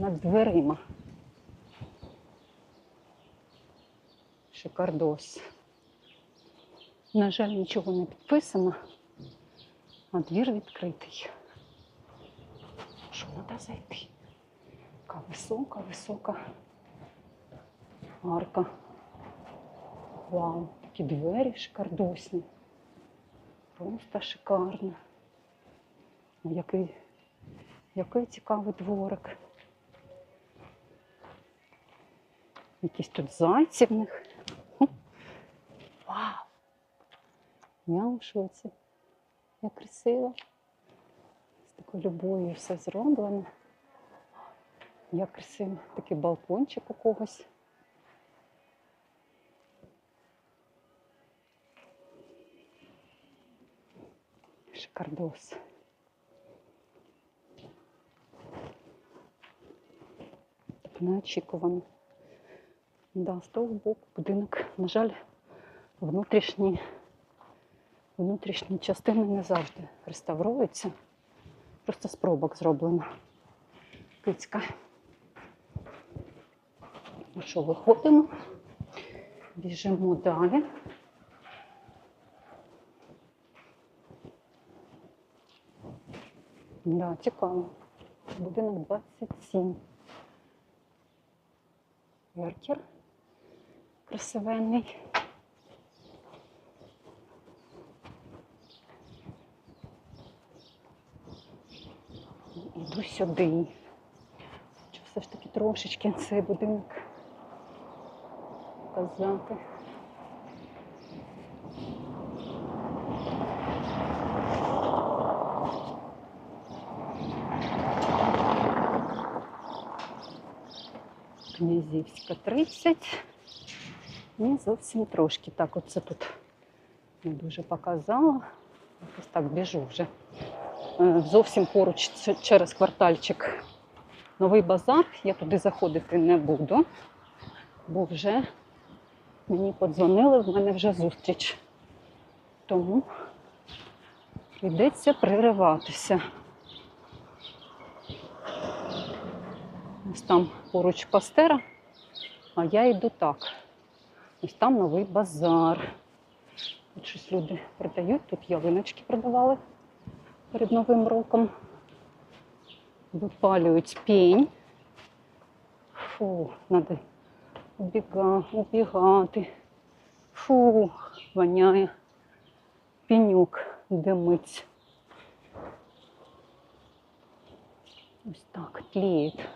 над дверима. Шикардос. На жаль, нічого не підписано, а двір відкритий. Що треба зайти? Яка висока, висока арка. Вау, такі двері шикардосні. Просто шикарно. Який, який цікавий дворик. Якісь тут зайці в них. Вау! Я у шоці. Як красиво. З такою любов'ю все зроблено. Як красиво. Такий балкончик у когось. Шикардос. Так неочікувано. Да, боку будинок, на жаль, внутрішні, внутрішні частини не завжди реставруються. Просто з пробок зроблено. Кицька. Ну що, виходимо, біжимо далі. Да, цікаво. Будинок 27. Еркер красивенний. Іду сюди. Хочу все ж таки трошечки цей будинок показати. Князівська 30. І зовсім трошки. Так, оце тут не дуже показала. Ось так біжу вже. Е, Зовсім поруч через квартальчик новий базар. Я туди заходити не буду, бо вже мені подзвонили, в мене вже зустріч. Тому прийдеться пририватися. Ось там поруч пастера, а я йду так. Ось там новий базар. Тут щось люди продають, тут ялиночки продавали перед Новим роком. Випалюють пінь. Фу, треба убіга, убігати. Фу, воняє. Пінюк димить. Ось так тліють.